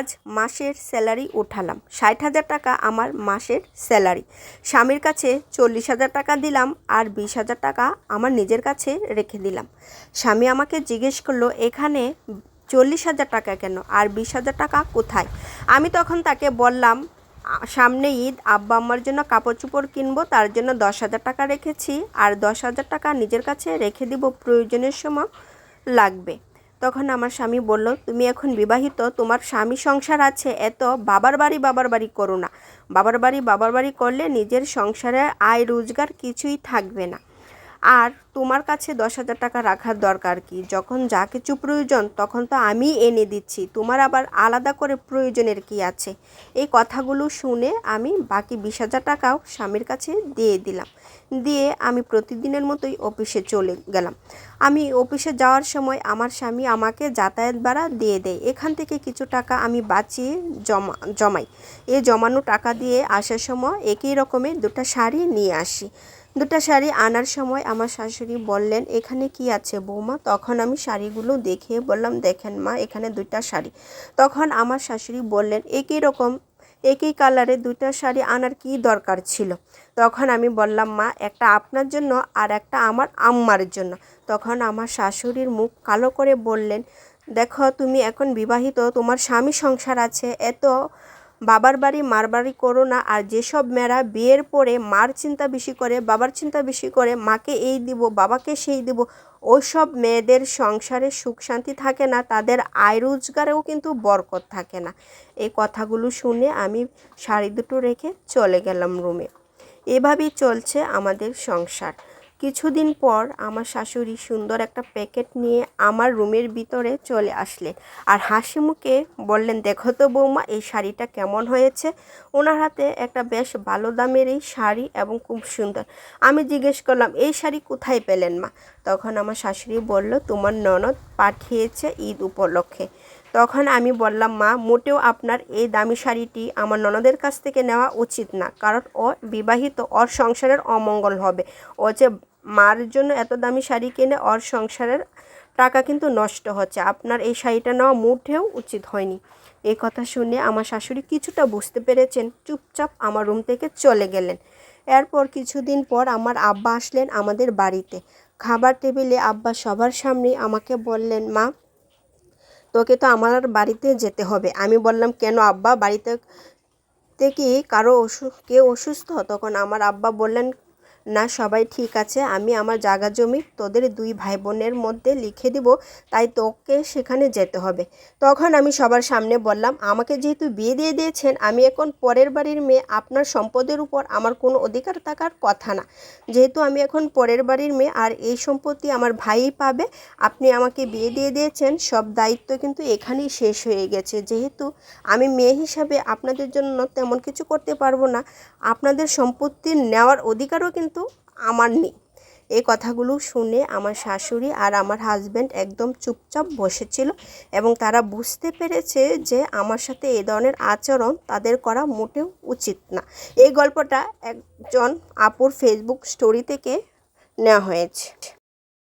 আজ মাসের স্যালারি উঠালাম। ষাট হাজার টাকা আমার মাসের স্যালারি। স্বামীর কাছে চল্লিশ হাজার টাকা দিলাম আর বিশ হাজার টাকা আমার নিজের কাছে রেখে দিলাম। স্বামী আমাকে জিজ্ঞেস করল, এখানে চল্লিশ হাজার টাকা কেন? আর বিশ হাজার টাকা কোথায়? আমি তখন তাকে বললাম সামনে ঈদ, আব্বা আম্মার জন্য কাপড় চোপড় কিনবো, তার জন্য দশ হাজার টাকা রেখেছি, আর দশ হাজার টাকা নিজের কাছে রেখে দিব, প্রয়োজনের সময় লাগবে। তখন আমার স্বামী বলল, তুমি এখন বিবাহিত, তোমার স্বামী সংসার আছে, এত বাবার বাড়ি বাবার বাড়ি করো না। বাবার বাড়ি বাবার বাড়ি করলে নিজের সংসারে আয়, রোজগার কিছুই থাকবে না। আর তোমার কাছে দশ হাজার টাকা রাখার দরকার কি? যখন যা কিছু প্রয়োজন, তখন তো আমি এনে দিচ্ছি। তোমার আবার আলাদা করে প্রয়োজনের কি আছে? এই কথাগুলো শুনে আমি বাকি বিশ হাজার টাকাও স্বামীর কাছে দিয়ে দিলাম। দিয়ে আমি প্রতিদিনের মতোই অফিসে চলে গেলাম। আমি অফিসে যাওয়ার সময় আমার স্বামী আমাকে যাতায়াত ভাড়া দিয়ে দেয়। এখান থেকে কিছু টাকা আমি বাঁচিয়ে জমা, জমাই। এই জমানো টাকা দিয়ে আসার সময় একই রকমের দুটো শাড়ি নিয়ে আসি। দুটো শাড়ি আনার সময় আমার শাশুড়ি বললেন, এখানে কি আছে বৌমা? তখন আমি শাড়িগুলো দেখে বললাম, দেখেন মা, এখানে দুইটা শাড়ি। তখন আমার শাশুড়ি বললেন, একই রকম, একই কালারে দুইটা শাড়ি আনার কি দরকার ছিল? তখন আমি বললাম, মা, একটা আপনার জন্য আর একটা আমার আম্মার জন্য। তখন আমার শাশুড়ির মুখ কালো করে বললেন, দেখো, তুমি এখন বিবাহিত, তোমার স্বামী সংসার আছে, এত বাবার বাড়ি, মার বাড়ি করো না। আর যেসব মেয়েরা বিয়ের পরে মার চিন্তা বেশি করে, বাবার চিন্তা বেশি করে, মাকে এই দিব, বাবাকে সেই দিব, ওইসব মেয়েদের সংসারে সুখ শান্তি থাকে না। তাদের আয় রোজগারেও কিন্তু বরকত থাকে না। এই কথাগুলো শুনে আমি শাড়ি দুটো রেখে চলে গেলাম রুমে এভাবেই চলছে আমাদের সংসার। কিছুদিন পর আমার শাশুড়ি সুন্দর একটা প্যাকেট নিয়ে আমার রুমের ভিতরে চলে আসলেন আর হাসি মুখে বললেন, দেখো তো বৌমা, এই শাড়িটা কেমন হয়েছে? ওনার হাতে একটা বেশ ভালো দামের এই শাড়ি এবং খুব সুন্দর। আমি জিজ্ঞেস করলাম, এই শাড়ি কোথায় পেলেন মা? তখন আমার শাশুড়ি বলল, তোমার ননদ পাঠিয়েছে ঈদ উপলক্ষে। তখন আমি বললাম, মা, মোটেও আপনার এই দামি শাড়িটি আমার ননদের কাছ থেকে নেওয়া উচিত না, কারণ ও বিবাহিত, ওর সংসারের অমঙ্গল হবে। ও যে মার জন্য এত দামি শাড়ি কিনে ওর সংসারের টাকা কিন্তু নষ্ট হচ্ছে। আপনার এই শাড়িটা নেওয়া মোটেও উচিত হয়নি। এই কথা শুনে আমার শাশুড়ি কিছুটা বুঝতে পেরেছেন, চুপচাপ আমার রুম থেকে চলে গেলেন। এরপর কিছুদিন পর আমার আব্বা আসলেন আমাদের বাড়িতে। খাবার টেবিলে আব্বা সবার সামনে আমাকে বললেন, মা, তোকে তো আমার বাড়িতে যেতে হবে। আমি বললাম, কেন আব্বা, বাড়িতে কি কারও অসুখ কেউ অসুস্থ? তখন আমার আব্বা বললেন না, সবাই ঠিক আছে, আমি আমার জাগা জমি তোদের দুই ভাই বোনের মধ্যে লিখে দিব, তাই তোকে সেখানে যেতে হবে। তখন আমি সবার সামনে বললাম, আমাকে যেহেতু বিয়ে দিয়ে দিয়েছেন, আমি এখন পরের বাড়ির মেয়ে, আপনার সম্পদের উপর আমার কোনো অধিকার থাকার কথা না। যেহেতু আমি এখন পরের বাড়ির মেয়ে, আর এই সম্পত্তি আমার ভাইই পাবে, আপনি আমাকে বিয়ে দিয়ে দিয়েছেন, সব দায়িত্ব কিন্তু এখানেই শেষ হয়ে গেছে। যেহেতু আমি মেয়ে হিসাবে আপনাদের জন্য তেমন কিছু করতে পারব না, আপনাদের সম্পত্তি নেওয়ার অধিকারও কিন্তু আমার নেই। এই কথাগুলো শুনে আমার শাশুড়ি আর আমার হাজব্যান্ড একদম চুপচাপ বসেছিল এবং তারা বুঝতে পেরেছে যে আমার সাথে এ ধরনের আচরণ তাদের করা মোটেও উচিত না। এই গল্পটা একজন আপুর ফেসবুক স্টোরি থেকে নেওয়া হয়েছে।